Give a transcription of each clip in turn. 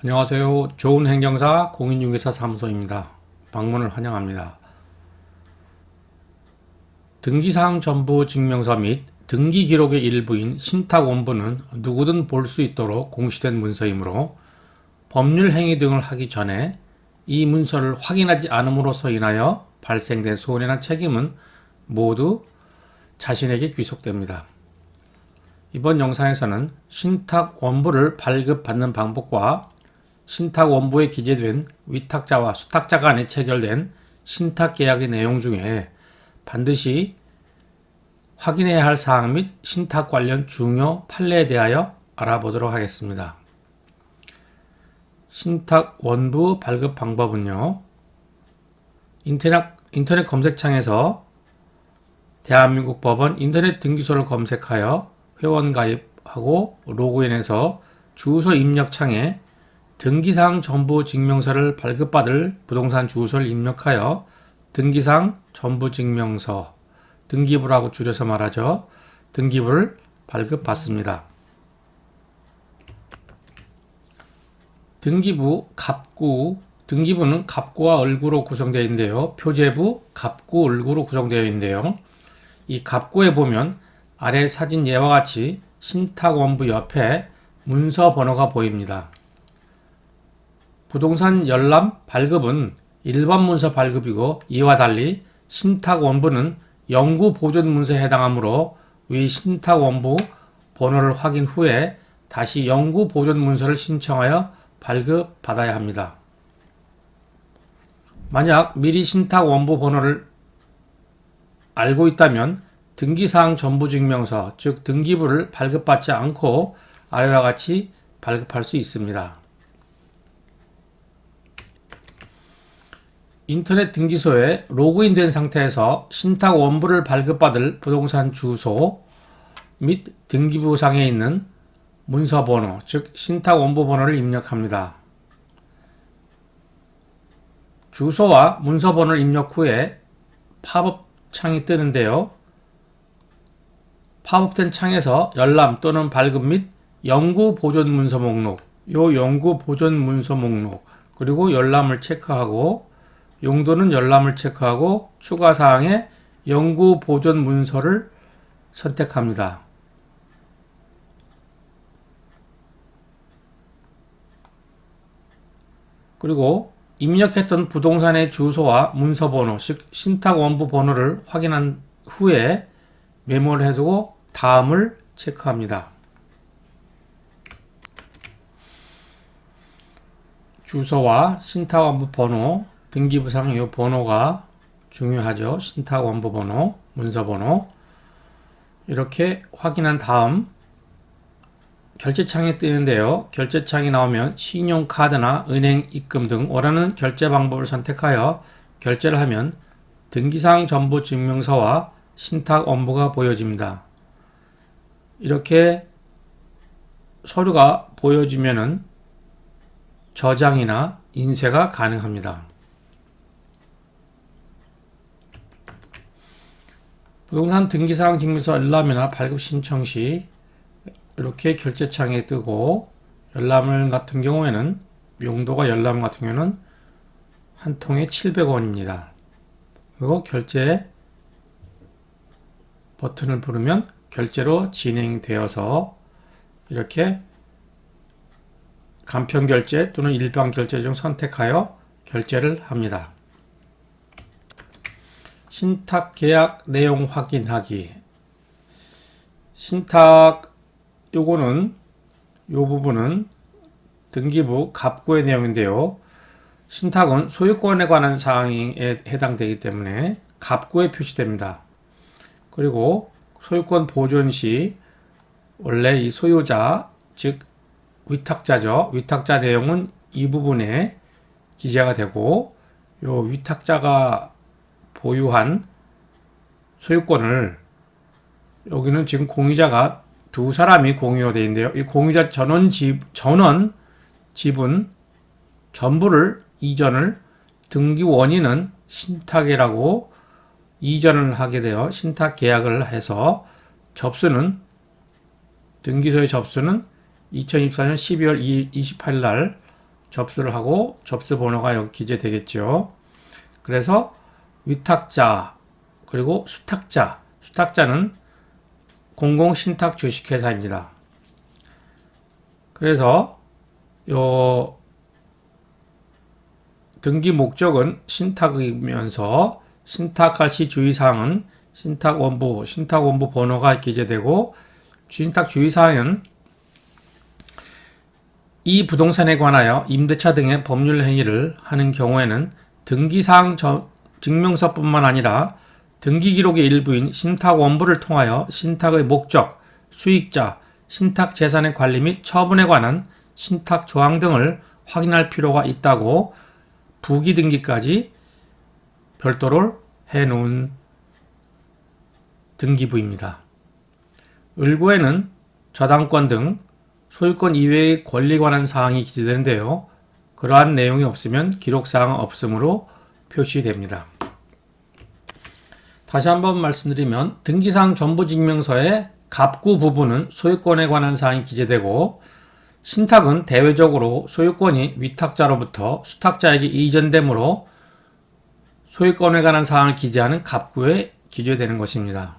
안녕하세요. 좋은 행정사 공인중개사 사무소입니다. 방문을 환영합니다. 등기사항 전부 증명서 및 등기 기록의 일부인 신탁 원부는 누구든 볼 수 있도록 공시된 문서이므로 법률 행위 등을 하기 전에 이 문서를 확인하지 않음으로써 인하여 발생된 손해나 책임은 모두 자신에게 귀속됩니다. 이번 영상에서는 신탁 원부를 발급받는 방법과 신탁 원부에 기재된 위탁자와 수탁자 간에 체결된 신탁 계약의 내용 중에 반드시 확인해야 할 사항 및 신탁 관련 중요 판례에 대하여 알아보도록 하겠습니다. 신탁 원부 발급 방법은요. 인터넷, 인터넷 검색창에서 대한민국 법원 인터넷 등기소를 검색하여 회원 가입하고 로그인해서 주소 입력 창에 등기상 전부 증명서를 발급받을 부동산 주소를 입력하여 등기상 전부 증명서 등기부라고 줄여서 말하죠. 등기부를 발급받습니다. 등기부 갑구 등기부는 갑구와 을구로 구성되어 있는데요. 표제부 갑구 을구로 구성되어 있는데요. 이 갑구에 보면 아래 사진 예와 같이 신탁원부 옆에 문서 번호가 보입니다. 부동산 열람 발급은 일반 문서 발급이고 이와 달리 신탁 원부는 영구 보존 문서에 해당하므로 위 신탁 원부 번호를 확인 후에 다시 영구 보존 문서를 신청하여 발급 받아야 합니다. 만약 미리 신탁 원부 번호를 알고 있다면 등기사항 전부 증명서 즉 등기부를 발급받지 않고 아래와 같이 발급할 수 있습니다. 인터넷 등기소에 로그인된 상태에서 신탁 원부를 발급받을 부동산 주소 및 등기부상에 있는 문서 번호, 즉 신탁 원부 번호를 입력합니다. 주소와 문서 번호를 입력 후에 팝업 창이 뜨는데요. 팝업된 창에서 열람 또는 발급 및 영구 보존 문서 목록, 요 영구 보존 문서 목록, 그리고 열람을 체크하고 용도는 열람을 체크하고 추가 사항에 영구 보존 문서를 선택합니다. 그리고 입력했던 부동산의 주소와 문서 번호, 즉 신탁 원부 번호를 확인한 후에 메모를 해두고 다음을 체크합니다. 주소와 신탁 원부 번호, 등기부상 이 번호가 중요하죠. 신탁 원부 번호, 문서 번호. 이렇게 확인한 다음 결제창이 뜨는데요. 결제창이 나오면 신용카드나 은행 입금 등 원하는 결제 방법을 선택하여 결제를 하면 등기상 전부 증명서와 신탁 원부가 보여집니다. 이렇게 서류가 보여지면은 저장이나 인쇄가 가능합니다. 부동산 등기사항 증명서 열람이나 발급 신청 시 이렇게 결제창에 뜨고 열람을 같은 경우에는 용도가 열람 같은 경우에는 한 통에 700원입니다. 그리고 결제 버튼을 부르면 결제로 진행되어서 이렇게 간편 결제 또는 일반 결제 중 선택하여 결제를 합니다. 신탁 계약 내용 확인하기. 신탁 요거는 요 부분은 등기부 갑구의 내용인데요. 신탁은 소유권에 관한 사항에 해당되기 때문에 갑구에 표시됩니다. 그리고 소유권 보존 시 원래 이 소유자 즉 위탁자죠. 위탁자 내용은 이 부분에 기재가 되고 요 위탁자가 보유한 소유권을 여기는 지금 공유자가 두 사람이 공유가 되어 있는데요. 이 공유자 전원 집 전원 지분 전부를 이전을 등기 원인은 신탁이라고 이전을 하게 되어 신탁 계약을 해서 접수는 등기소의 접수는 2024년 12월 28일 날 접수를 하고 접수 번호가 여기 기재되겠죠. 그래서 위탁자 그리고 수탁자 수탁자는 공공신탁 주식회사입니다. 그래서 요 등기 목적은 신탁이면서 신탁할 시 주의사항은 신탁원부, 신탁원부 번호가 기재되고 신탁 주의사항은 이 부동산에 관하여 임대차 등의 법률 행위를 하는 경우에는 등기사항 저- 증명서뿐만 아니라 등기 기록의 일부인 신탁 원부를 통하여 신탁의 목적, 수익자, 신탁 재산의 관리 및 처분에 관한 신탁 조항 등을 확인할 필요가 있다고 부기 등기까지 별도로 해 놓은 등기부입니다. 을구에는 저당권 등 소유권 이외의 권리 관한 사항이 기재되는데요. 그러한 내용이 없으면 기록사항 없음으로 표시됩니다. 다시 한번 말씀드리면 등기사항 전부증명서의 갑구 부분은 소유권에 관한 사항이 기재되고 신탁은 대외적으로 소유권이 위탁자로부터 수탁자에게 이전되므로 소유권에 관한 사항을 기재하는 갑구에 기재되는 것입니다.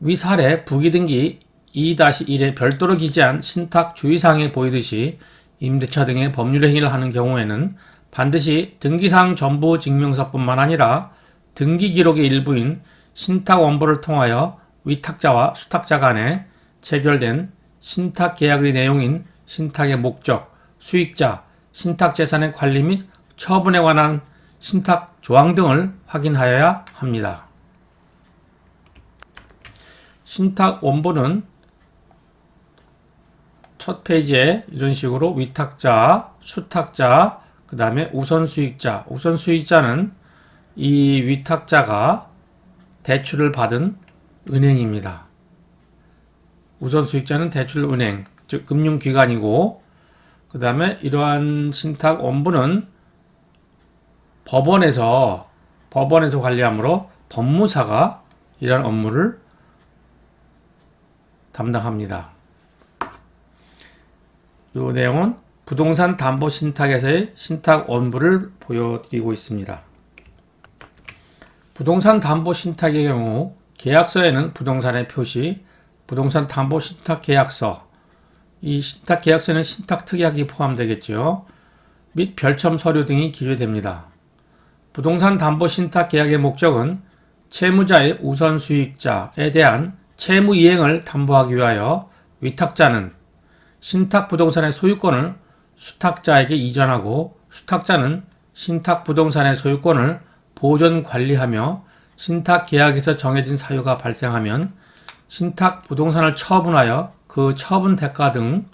위 사례 부기등기 2-1에 별도로 기재한 신탁 주의사항에 보이듯이 임대차 등의 법률 행위를 하는 경우에는 반드시 등기사항 전부 증명서뿐만 아니라 등기 기록의 일부인 신탁 원부를 통하여 위탁자와 수탁자 간에 체결된 신탁 계약의 내용인 신탁의 목적, 수익자, 신탁 재산의 관리 및 처분에 관한 신탁 조항 등을 확인하여야 합니다. 신탁 원본은 첫 페이지에 이런 식으로 위탁자, 수탁자, 그 다음에 우선 수익자. 우선 수익자는 이 위탁자가 대출을 받은 은행입니다. 우선 수익자는 대출 은행, 즉 금융기관이고, 그 다음에 이러한 신탁 원부는 법원에서 법원에서 관리하므로 법무사가 이러한 업무를 담당합니다. 이 내용은 부동산 담보 신탁에서의 신탁 원부를 보여드리고 있습니다. 부동산 담보 신탁의 경우 계약서에는 부동산의 표시, 부동산 담보 신탁 계약서, 이 신탁 계약서에는 신탁 특약이 포함되겠죠. 및 별첨 서류 등이 기재됩니다. 부동산 담보 신탁 계약의 목적은 채무자의 우선 수익자에 대한 채무 이행을 담보하기 위하여 위탁자는 신탁 부동산의 소유권을 수탁자에게 이전하고 수탁자는 신탁 부동산의 소유권을 보존 관리하며 신탁 계약에서 정해진 사유가 발생하면 신탁 부동산을 처분하여 그 처분 대가 등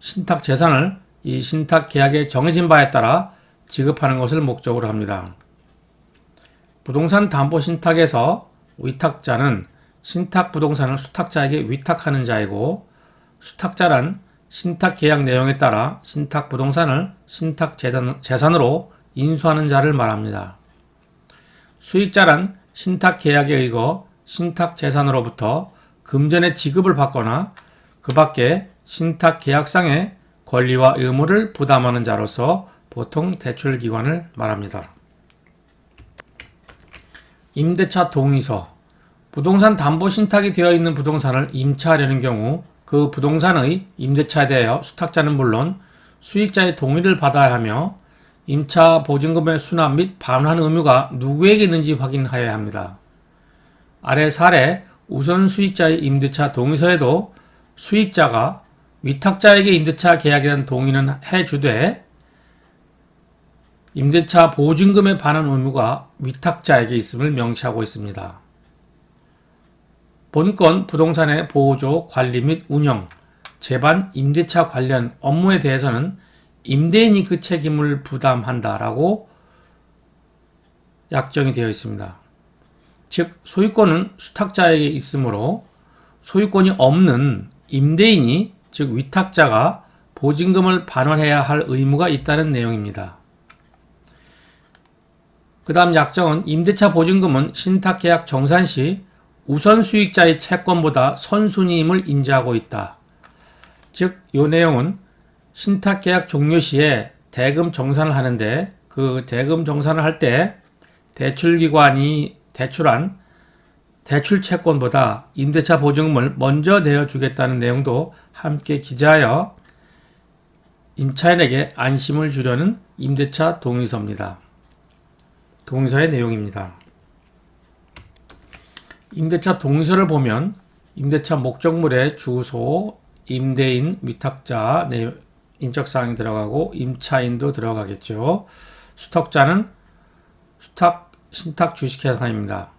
신탁 재산을 이 신탁 계약에 정해진 바에 따라 지급하는 것을 목적으로 합니다. 부동산 담보 신탁에서 위탁자는 신탁 부동산을 수탁자에게 위탁하는 자이고 수탁자란 신탁 계약 내용에 따라 신탁 부동산을 신탁 재산, 재산 으로 인수하는 자를 말합니다. 수익자란 신탁 계약에 의거 신탁 재산으로부터 금전의 지급을 받거나 그 밖에 신탁 계약상의 권리와 의무를 부담하는 자로서 보통 대출 기관을 말합니다. 임대차 동의서 부동산 담보 신탁이 되어 있는 부동산을 임차하려는 경우 그 부동산의 임대차에 대하여 수탁자는 물론 수익자의 동의를 받아야 하며 임차 보증금의 수납 및 반환 의무가 누구에게 있는지 확인하여야 합니다. 아래 사례 우선 수익자의 임대차 동의서에도 수익자가 위탁자에게 임대차 계약에 대한 동의는 해주되 임대차 보증금의 반환 의무가 위탁자에게 있음을 명시하고 있습니다. 본건 부동산의 보조, 관리 및 운영, 재반, 임대차 관련 업무에 대해서는 임대인이 그 책임을 부담한다라고 약정이 되어 있습니다. 즉, 소유권은 수탁자에게 있으므로 소유권이 없는 임대인이 즉 위탁자가 보증금을 반환해야 할 의무가 있다는 내용입니다. 그 다음 약정은 임대차 보증금은 신탁계약 정산 시 우선 수익자의 채권보다 선순위임을 인지하고 있다. 즉, 이 내용은 신탁계약 종료 시에 대금 정산을 하는데 그 대금 정산을 할 때 대출기관이 대출한 대출 채권보다 임대차 보증금을 먼저 내어주겠다는 내용도 함께 기재하여 임차인에게 안심을 주려는 임대차 동의서입니다. 동의서의 내용입니다. 임대차 동의서를 보면 임대차 목적물의 주소, 임대인, 위탁자, 내- 인적사항이 들어가고 임차인도 들어가겠죠. 수탁자는 수탁, 신탁 주식회사입니다.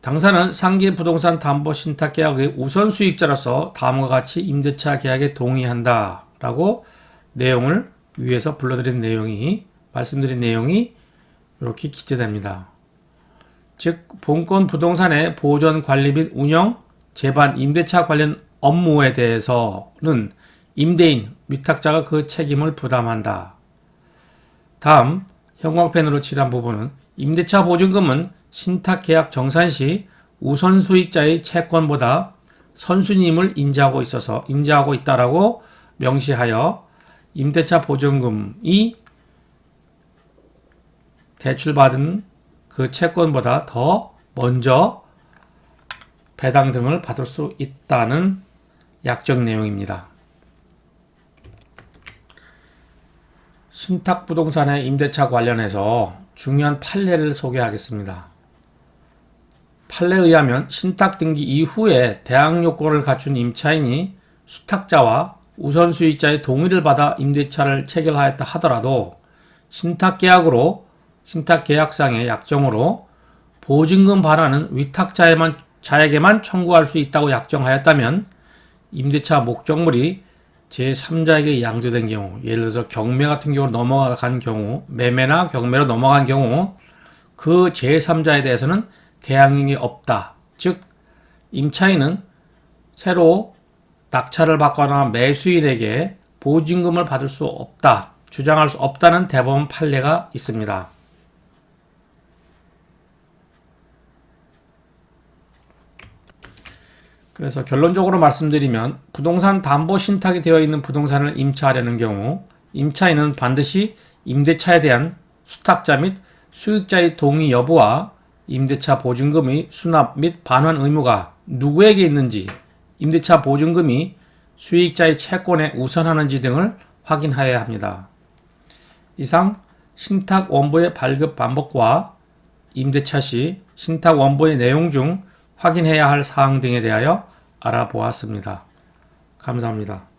당사는 상기 부동산 담보 신탁 계약의 우선 수익자로서 다음과 같이 임대차 계약에 동의한다 라고 내용을 위에서 불러드린 내용이 말씀드린 내용이 이렇게 기재됩니다. 즉 본권 부동산의 보존 관리 및 운영, 재반 임대차 관련 업무에 대해서는 임대인, 위탁자가 그 책임을 부담한다. 다음 형광펜으로 칠한 부분은 임대차 보증금은 신탁 계약 정산 시 우선 수익자의 채권보다 선수님을 인지하고 있어서 인지하고 있다라고 명시하여 임대차 보증금이 대출받은 그 채권보다 더 먼저 배당 등을 받을 수 있다는 약정 내용입니다. 신탁 부동산의 임대차 관련해서 중요한 판례를 소개하겠습니다. 판례에 의하면 신탁 등기 이후에 대항 요건을 갖춘 임차인이 수탁자와 우선 수익자의 동의를 받아 임대차를 체결하였다 하더라도 신탁 계약으로 신탁 계약상의 약정으로 보증금 반환은 위탁자에만 자에게만 청구할 수 있다고 약정하였다면 임대차 목적물이 제3자에게 양도된 경우, 예를 들어서 경매 같은 경우로 넘어간 경우, 매매나 경매로 넘어간 경우, 그 제3자에 대해서는 대항력이 없다. 즉, 임차인은 새로 낙찰을 받거나 매수인에게 보증금을 받을 수 없다. 주장할 수 없다는 대법원 판례가 있습니다. 그래서 결론적으로 말씀드리면 부동산 담보 신탁이 되어 있는 부동산을 임차하려는 경우 임차인은 반드시 임대차에 대한 수탁자 및 수익자의 동의 여부와 임대차 보증금의 수납 및 반환 의무가 누구에게 있는지 임대차 보증금이 수익자의 채권에 우선하는지 등을 확인하여야 합니다. 이상 신탁 원보의 발급 방법과 임대차 시 신탁 원보의 내용 중 확인해야 할 사항 등에 대하여 알아보았습니다. 감사합니다.